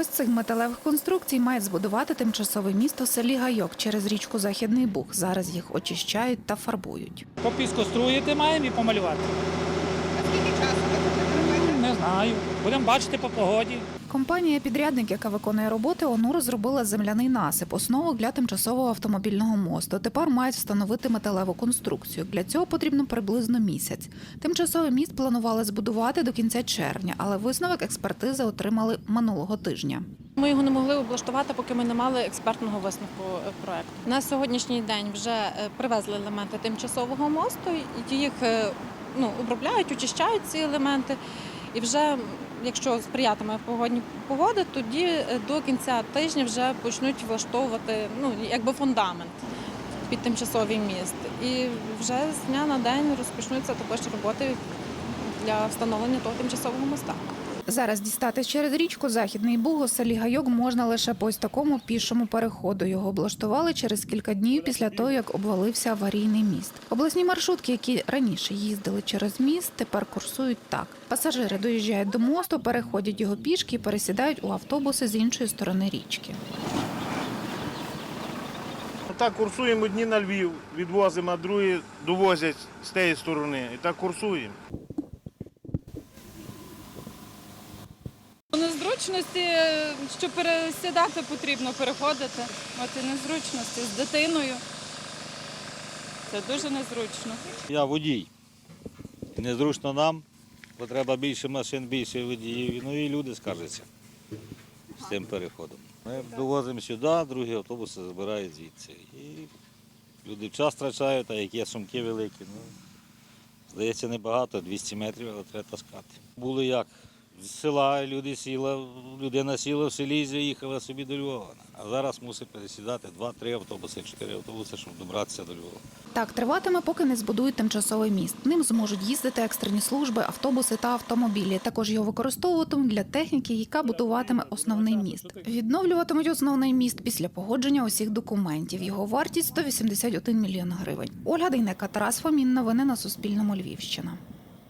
ось цих металевих конструкцій має збудувати тимчасове місто селі Гайок через річку Західний Буг. Зараз їх очищають та фарбують. Попіскоструїти маємо і помалювати. А скільки часу ви це триваєте? Не знаю. Будемо бачити по погоді. Компанія-підрядник, яка виконує роботи, ОНУ розробила земляний насип, основу для тимчасового автомобільного мосту. Тепер мають встановити металеву конструкцію. Для цього потрібно приблизно місяць. Тимчасовий міст планували збудувати до кінця червня, але висновок експертизи отримали минулого тижня. Ми його не могли облаштувати, поки ми не мали експертного висновку е, проекту. На сьогоднішній день вже е, привезли елементи тимчасового мосту, їх е, ну, обробляють, очищають ці елементи. І вже, якщо сприятиме погодні погоди, тоді е, до кінця тижня вже почнуть влаштовувати ну, якби фундамент під тимчасовий міст. І вже з дня на день розпочнуться також роботи для встановлення того тимчасового моста. Зараз дістати через річку Західний Буг у селі Гайок можна лише по ось такому пішому переходу. Його облаштували через кілька днів після того, як обвалився аварійний міст. Обласні маршрутки, які раніше їздили через міст, тепер курсують так. Пасажири доїжджають до мосту, переходять його пішки і пересідають у автобуси з іншої сторони річки. Так курсуємо одні на Львів, відвозимо, а другі довозять з тієї сторони. І так курсуємо. Незручності, що пересідати потрібно переходити. От і незручності з дитиною. Це дуже незручно. Я водій. Незручно нам, бо треба більше машин, більше водіїв. Ну і люди скаржаться з цим переходом. Ми довозимо сюди, другі автобуси забирають звідси. І люди час втрачають, а як є сумки великі. Ну, здається, небагато, 200 метрів, але треба таскати. Було як? Села люди сіла, людина сіла в селі і заїхала собі до Львова. А зараз мусить пересідати 2-3 автобуси, 4 автобуси, щоб добратися до Львова. Так триватиме, поки не збудують тимчасовий міст. Ним зможуть їздити екстрені служби, автобуси та автомобілі. Також його використовуватимуть для техніки, яка будуватиме основний міст. Відновлюватимуть основний міст після погодження усіх документів. Його вартість 181 мільйон гривень. Ольга Дейнека, Тарас Фомін. Новини на Суспільному. Львівщина.